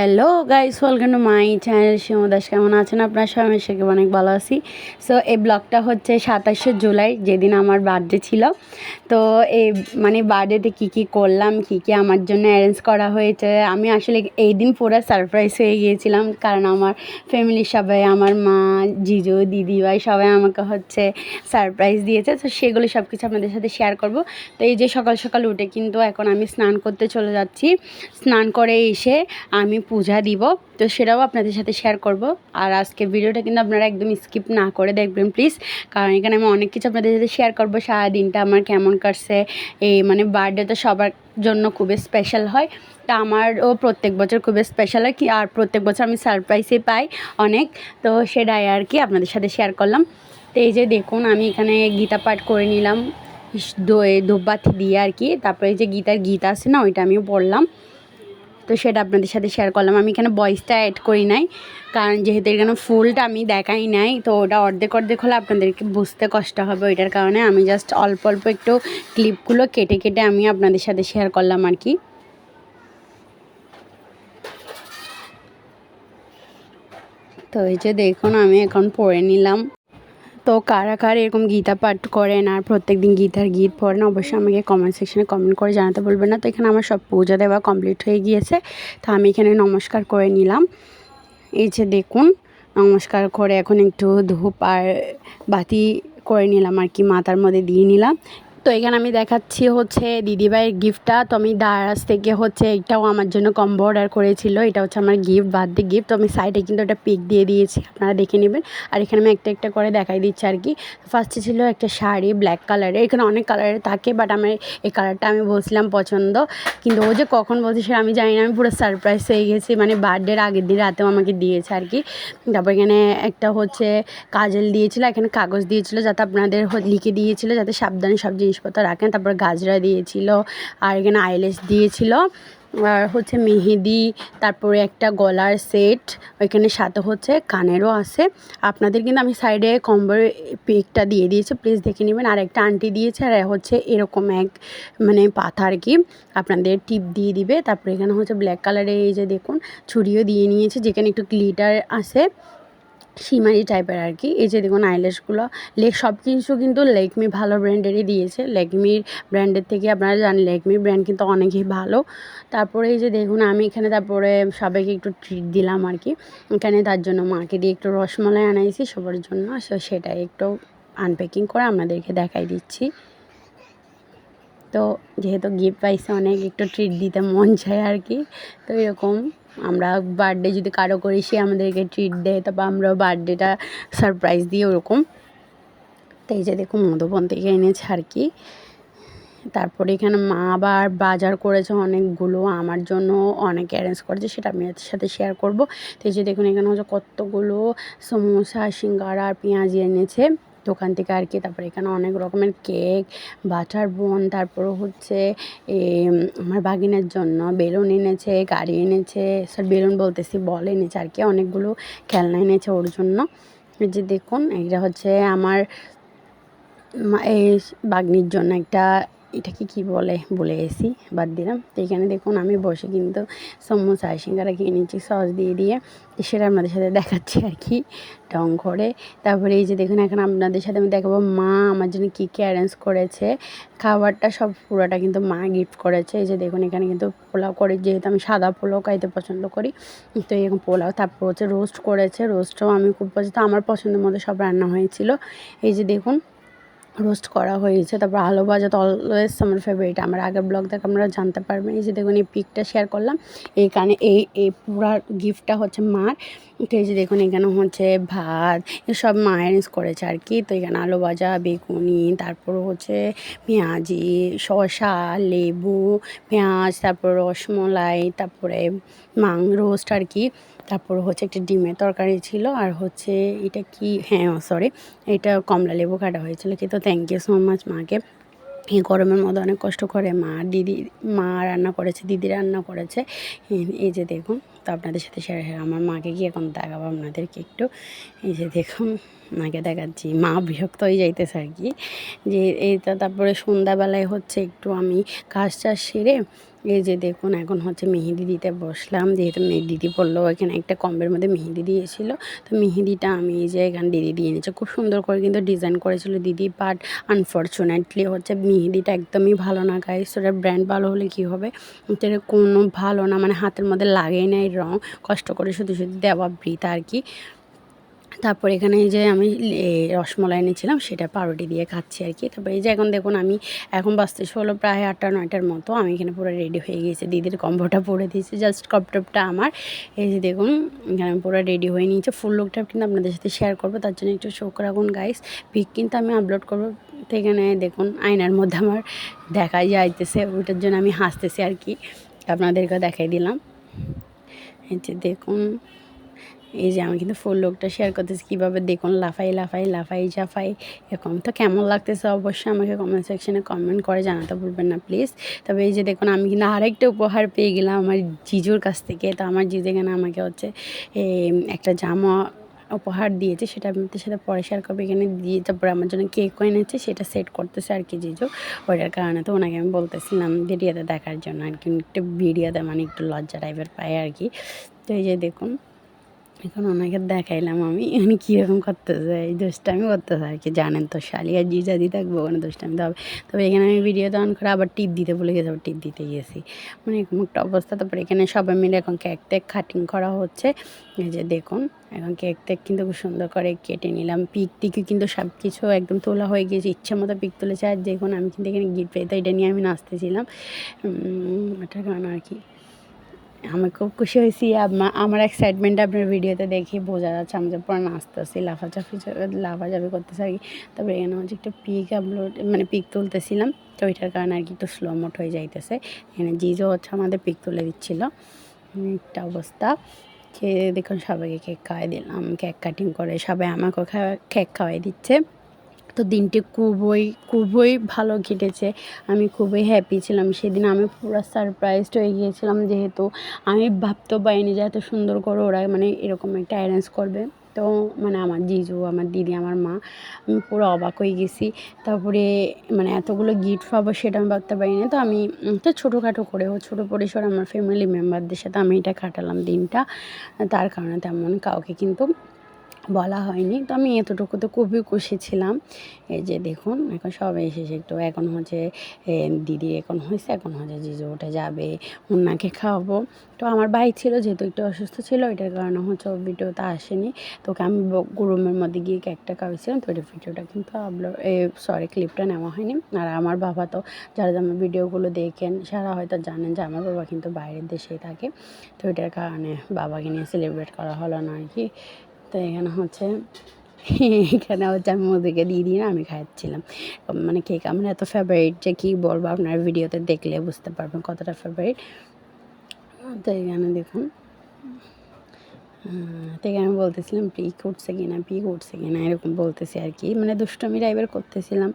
Hello guys welcome to my channel শিমদাস কেমন আছেন আপনার? সবাই সেকে অনেক ভালো আছি। সো এই ব্লগটা হচ্ছে সাতাশে জুলাই, যেদিন আমার বার্থডে ছিল। তো এই মানে বার্থডেতে কী কী করলাম, কী কী আমার জন্য অ্যারেঞ্জ করা হয়েছে, আমি আসলে এই দিন পুরো সারপ্রাইজ হয়ে গিয়েছিলাম। কারণ আমার ফ্যামিলির সবাই, আমার মা, জিজু, দিদি ভাই সবাই আমাকে হচ্ছে সারপ্রাইজ দিয়েছে। তো সেগুলো সব কিছু আপনাদের সাথে শেয়ার করব। তো এই যে সকাল সকাল উঠে কিন্তু এখন আমি স্নান করতে চলে যাচ্ছি। স্নান করে এসে আমি পূজা দিব, তো সেটাও আপনাদের সাথে শেয়ার করব। আর আজকে ভিডিওটা কিন্তু আপনারা একদম স্কিপ না করে দেখবেন প্লিজ কারণ এখানে আমি অনেক কিছু আপনাদের সাথে শেয়ার করব। সারাদিনটা আমার কেমন কাটছে, এই মানে বার্থডে তো সবার জন্য খুবই স্পেশাল হয়। তা আমারও প্রত্যেক বছর খুবই স্পেশাল হয় কি, আর প্রত্যেক বছর আমি সারপ্রাইজই পাই অনেক। তো সেটাই আর কি আপনাদের সাথে শেয়ার করলাম। তো এই যে দেখুন, আমি এখানে গীতা পাঠ করে নিলাম। দই ধূপবাতি দিয়ে আর কি। তারপরে যে গীতার গীত আছে না, ওইটা আমিও পড়লাম। তো সেটা আপনাদের সাথে শেয়ার করলাম। আমি এখানে ভয়েসটা অ্যাড করি নাই? কারণ যেহেতু এখানে ফুলটা আমি দেখাই নাই, তো ওটা অর্ধেক অর্ধেক হলে আপনাদেরকে বুঝতে কষ্ট হবে ওইটার কারণে। আমি জাস্ট অল্প অল্প একটু ক্লিপগুলো কেটে কেটে আমি আপনাদের সাথে শেয়ার করলাম আর কি। তো এই যে দেখুন, আমি এখন পরে নিলাম। তো কারা কারা এরকম গীতা পাঠ করেন আর প্রত্যেক দিন গীতার গীত পড়েন, অবশ্যই আমাকে কমেন্ট সেকশনে কমেন্ট করে জানাতে বলবেন না। তো এখানে আমার সব পূজা দেওয়া কমপ্লিট হয়ে গিয়েছে। তো আমি এখানে নমস্কার করে নিলাম। এই যে দেখুন, নমস্কার করে এখন একটু ধূপ আর বাতি করে নিলাম আর কি, মাথার মধ্যে দিয়ে নিলাম। তো এখানে আমি দেখাচ্ছি হচ্ছে দিদিভাইয়ের গিফটটা তো আমি দারাজ থেকে হচ্ছে এটাও আমার জন্য কম্বো অর্ডার করেছিল। এটা হচ্ছে আমার গিফট বার্থডে গিফট তো আমি সাইডে কিন্তু একটা পিক দিয়ে দিয়েছি, আপনারা দেখে নেবেন। আর এখানে আমি একটা একটা করে দেখাই দিচ্ছি আর কি। ফার্স্টে ছিল একটা শাড়ি ব্ল্যাক কালারের এখানে অনেক কালারের থাকে বাট আমার এই কালারটা আমি বলছিলাম পছন্দ। কিন্তু ও যে কখন বলছে সেটা আমি জানি না। আমি পুরো সারপ্রাইজ হয়ে গেছি। মানে বার্থডের আগের দিন রাতেও আমাকে দিয়েছে আর কি। তারপর এখানে একটা হচ্ছে কাজল দিয়েছিল। এখানে কাগজ দিয়েছিল যাতে আপনাদের লিখে দিয়েছিল যাতে সাবধানে সব জিনিসপত্র রাখেন, তারপর গাজরা দিয়েছিল, আর এখানে আইলেস দিয়েছিল, আর হচ্ছে মেহেদি, তারপরে একটা গলার সেট, ওইখানে সাথে হচ্ছে কানেরও আছে। আপনাদের কিন্তু আমি সাইডে কম্বর পিকটা দিয়ে দিয়েছি, প্লিজ দেখে নেবেন। আর একটা আন্টি দিয়েছে, আর হচ্ছে এরকম এক মানে পাথা আর কি, আপনাদের টিপ দিয়ে দিবে। তারপরে এখানে হচ্ছে ব্ল্যাক কালারের এই যে দেখুন, ছুরিও দিয়ে নিয়েছে, যেখানে একটু গ্লিটার আছে। সিমারি টাইপের আর কি এই যে দেখুন আইল্যাশগুলো লেক সব কিছু কিন্তু লেকমি ভালো ব্র্যান্ডেরই দিয়েছে। লেকমির ব্র্যান্ডের থেকে আপনারা জানেন লেকমির ব্র্যান্ড কিন্তু অনেকই ভালো। তারপরে এই যে দেখুন, আমি এখানে তারপরে সবাইকে একটু ট্রিট দিলাম আর কি এখানে তার জন্য মাকে দিয়ে একটু রসমালাই আনাইছি, সবার জন্য। সো সেটাই একটু আনপ্যাকিং করে আপনাদেরকে দেখাই দিচ্ছি। তো যেহেতু গিফট পাইছে অনেক, একটু ট্রিট দিতে মন চায় আর কি তো এরকম। আমরা বার্থডে যদি কারও করি, সে আমাদেরকে ট্রিট দেয়, তারপর আমরাও বার্থডেটা সারপ্রাইজ দিই ওরকম। তো এই যে দেখুন, মধুবন থেকে এনেছে আর কি। তারপরে এখানে মা আবার বাজার করেছে অনেকগুলো, আমার জন্য অনেক অ্যারেঞ্জ করেছে, সেটা আমি সাথে শেয়ার করব। তো এই যে দেখুন, এখানে হচ্ছে কতগুলো সমোসা, সিঙ্গারা আর পেঁয়াজি এনেছে। দোকান থেকে আর কি, তারপরে এখানে অনেক রকমের কেক, বাটার বোন তারপর হচ্ছে আমার বাগিনের জন্য বেলুন এনেছে, গাড়ি এনেছে সব বেলুন বলতেছি, বল এনেছে আর কি, অনেকগুলো খেলনা এনেছে ওর জন্য। যে দেখুন এটা হচ্ছে আমার এই বাগনির জন্য একটা এটাকে কি বলে বলে গেছি, বাদ দিলাম। তো এখানে দেখুন, আমি বসে কিন্তু সমোসা, সিঙ্গারা কিনে নিচ্ছি, সস দিয়ে দিয়ে। সেটা আপনাদের সাথে দেখাচ্ছি আর কি টং করে। তারপরে এই যে দেখুন, এখন আপনাদের সাথে আমি দেখাবো মা আমার জন্য কী কী অ্যারেঞ্জ করেছে। খাবারটা সব পুরোটা কিন্তু মা গিফট করেছে। এই যে দেখুন, এখানে কিন্তু পোলাও করে, যেহেতু আমি সাদা পোলাও খাইতে পছন্দ করি, তো এরকম পোলাও। তারপর হচ্ছে রোস্ট করেছে। রোস্টও আমি খুব পছন্দ, আমার পছন্দের মতো সব রান্না হয়েছিল। এই যে দেখুন রোস্ট করা হয়েছে, তারপর আলু ভাজা তো অলওয়েজ আমার ফেভারিট আমার আগের ব্লগ দেখে আপনারা জানতে পারবেন। এই যে দেখুন, এই পিকটা শেয়ার করলাম। এইখানে এই এই পুরা গিফটটা হচ্ছে মার। তো এই যে দেখুন, এখানে হচ্ছে ভাত এসব মা অ্যারেঞ্জ করেছে আর কি। তো এখানে আলু ভাজা, বেগুনি, তারপর হচ্ছে পেঁয়াজি, শসা, লেবু, পেঁয়াজ, তারপর রসমলাই, তারপরে মাং রোস্ট আর কি। তারপর হচ্ছে একটা ডিমের তরকারি ছিল আর হচ্ছে এটা কি হ্যাঁ সরি এটা কমলা লেবু কাটা হয়েছিল কিন্তু থ্যাংক ইউ সো মাচ মাকে। এই গরমের মধ্যে অনেক কষ্ট করে মা দিদি, মা রান্না করেছে, দিদি রান্না করেছে। এই যে দেখুন, তো আপনাদের সাথে শেয়ার আমার মাকে গিয়ে এখন দেখাবো আপনাদেরকে একটু। এই যে দেখুন, মাকে দেখাচ্ছি, মা বিরক্ত হয়ে যাইতেছে আর কি। যে এইটা তারপরে সন্ধ্যাবেলায় হচ্ছে একটু আমি কাজ টাজ সেরে এই যে দেখুন, এখন হচ্ছে মেহেদি দিতে বসলাম। যেহেতু দিদি বলল এখানে একটা কম্বের মধ্যে মেহেদি দিয়েছিল। তো মেহেদিটা আমি এই যে এখানে দিদি দিয়ে নিয়েছে খুব সুন্দর করে কিন্তু ডিজাইন করেছিল দিদি, বাট আনফর্চুনেটলি হচ্ছে মেহেদিটা একদমই ভালো না গাইস ওটা ব্র্যান্ড ভালো হলে কী হবে? এটা কোনো ভালো না মানে হাতের মধ্যে লাগেই না এই রঙ কষ্ট করে শুধু শুধু দেওয়া বৃথা আর কি। তারপর এখানে যে আমি রসমলাই এনেছিলাম, সেটা পাউরুটি দিয়ে খাচ্ছি আর কি। তারপর এই যে এখন দেখুন, আমি এখন বাজতে হলো প্রায় আটটা, নয়টার মতো, আমি এখানে পুরো রেডি হয়ে গিয়েছি। দিদির কম্বোটা পরে দিয়েছি জাস্ট কপটপটা আমার। এই যে দেখুন, এখানে পুরো রেডি হয়ে নিয়েছি। ফুল লুকটা কিন্তু আপনাদের সাথে শেয়ার করব, তার জন্য একটু শোক রাখুন গাইস পিক কিন্তু আমি আপলোড করব এখানে দেখুন, আয়নার মধ্যে আমার দেখাই যাইতেছে, ওইটার জন্য আমি হাসতেছি আর কি। আপনাদেরকে দেখাই দিলাম। এই যে দেখুন এই যে আমি কিন্তু ফুল লোকটা শেয়ার করতেছি, কীভাবে দেখুন, লাফাই লাফাই লাফাই জাফাই এরকম। তো কেমন লাগতেছে অবশ্যই আমাকে কমেন্ট সেকশনে কমেন্ট করে জানাতে ভুলবেন না প্লিজ তবে এই যে দেখুন, আমি কিন্তু আরেকটা উপহার পেয়ে গেলাম আমার জিজুর কাছ থেকে। তো আমার জিজু এখানে আমাকে হচ্ছে একটা জামা উপহার দিয়েছে, সেটা আপনাদের সাথে পরে শেয়ার করব। এখানে দিয়ে তারপরে আমার জন্য কেকও এনেছে, সেটা সেট করতেছে আর কি জিজু। ওইটার কারণে তো ওনাকে আমি বলতেছিলাম ভিডিওতে দেখার জন্য। আর কি, একটু ভিডিওতে মানে একটু লজ্জা টাইপের পাই আর কি। তো এই যে দেখুন এখন ওনাকে দেখাইলাম আমি, উনি কীরকম করতেছে, এই দুষ্টামি করতেছে আর কি। জানেন তো, শালি আর জিজাদি থাকব ওখানে দুষ্টামি তো হবে। তবে এখানে আমি ভিডিওতে অন করে আবার টিপ দিতে বলে গেছি, আবার টিপ দিতে গেছি। মানে এরকম একটা অবস্থা তারপরে এখানে সবাই মিলে এখন কেক টেক কাটিং করা হচ্ছে। এই যে দেখুন, এখন কেক টেক কিন্তু খুব সুন্দর করে কেটে নিলাম। পিক টিকই কিন্তু সব কিছু একদম তোলা হয়ে গিয়েছে, ইচ্ছা মতো পিক তুলেছে। আর দেখুন, আমি কিন্তু এখানে গিফট পেয়ে তো এটা নিয়ে আমি নাচতেছিলাম। ওটার কারণ আর কি। আমি খুব খুশি হয়েছি আমার এক্সাইটমেন্ট আপনার ভিডিওতে দেখে বোঝা যাচ্ছে আমি যে পুরো নাচতেছি, লাফাচাফি লাফাচাফি করতেছি আর কি। তারপরে এখানে হচ্ছে একটা পিক আপলোড মানে পিক তুলতেছিলাম, তো ওইটার কারণে আর কি একটু স্লো মোট হয়ে যাইতেছে। এখানে জিজো হচ্ছে আমাদের পিক তুলে দিচ্ছিল। একটা অবস্থা খেয়ে দেখুন সবাইকে কেক খাওয়াই দিলাম কেক কাটিং করে সবাই আমাকেও খাওয়া কেক খাওয়াই দিচ্ছে। তো দিনটি খুবই খুবই ভালো কেটেছে। আমি খুবই হ্যাপি ছিলাম। সেদিন আমি পুরো সারপ্রাইজড হয়ে গিয়েছিলাম যেহেতু আমি ভাবতেও পারিনি যে এত সুন্দর করে ওরা মানে এরকম একটা অ্যারেঞ্জ করবে। তো মানে আমার জিজু, আমার দিদি, আমার মা, আমি পুরো অবাক হয়ে গেছি। তারপরে মানে এতগুলো গিফট পাবো সেটা আমি ভাবতে পারিনি। তো আমি তো ছোটোখাটো করে করেও, ছোটো পরিসর আমার ফ্যামিলি মেম্বারদের সাথে আমি এটা কাটালাম দিনটা। তার কারণে তেমন কাউকে কিন্তু বলা হয়নি। তো আমি এতটুকু তো খুবই খুশি ছিলাম। এই যে দেখুন, এখন সবাই এসেছে। একটু এখন হচ্ছে দিদি এখন হয়েছে, এখন হচ্ছে জিজু উঠে যাবে মুন্নাকে খাওয়াবো। তো আমার ভাই ছিল, যেহেতু একটু অসুস্থ ছিল, এটার কারণে হচ্ছে ভিডিওতে আসেনি। তোকে আমি রুমের মধ্যে গিয়ে কেকটা খাওয়াইছিলাম, তো ওই ভিডিওটা কিন্তু আপলোড সরি ক্লিপটা নেওয়া হয়নি। আর আমার বাবা তো, যারা আমার ভিডিওগুলো দেখেন, সারা হয়তো জানেন যে আমার বাবা কিন্তু বাইরের দেশেই থাকে। তো এটার কারণে বাবাকে নিয়ে সেলিব্রেট করা হলো না আর কি। তো এখানে হচ্ছে এখানে হচ্ছে আমি ওদেরকে দিয়ে দিয়ে আমি খাচ্ছিলাম। মানে কেক আমার এত ফেভারিট যে কী বলব, আপনার ভিডিওতে দেখলে বুঝতে পারবেন কতটা ফেভারিট তো এখানে দেখুন তো এখানে বলতেছিলাম পিক উঠছে কিনা পিক উঠছে কিনা, এরকম বলতেছি আর কি। মানে দুষ্টমি টাইপের করতেছিলাম।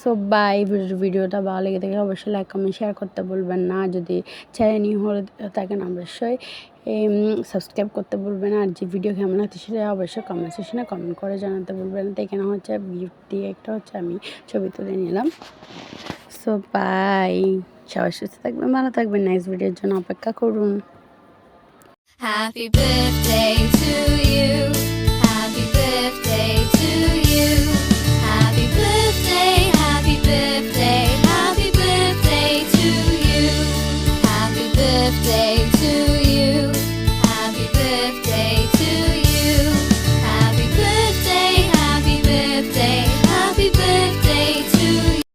সো বাই ভিডিওটা ভালো লেগে থাকে অবশ্যই লাইক কমেন্ট শেয়ার করতে বলবেন না। যদি চ্যানেল নিউ হলে থাকেন, অবশ্যই সাবস্ক্রাইব করতে বলবেন না। আর যে ভিডিও কেমন হচ্ছে সেটা অবশ্যই কমেন্ট সেশনে কমেন্ট করে জানাতে বলবেন না। তো এখানে হচ্ছে গিফট দিয়ে একটা হচ্ছে আমি ছবি তুলে নিলাম। সো বাই সবাই সুস্থ থাকবেন, ভালো থাকবেন। নেক্সট ভিডিওর জন্য অপেক্ষা করুন। Happy birthday to you. Happy birthday to you.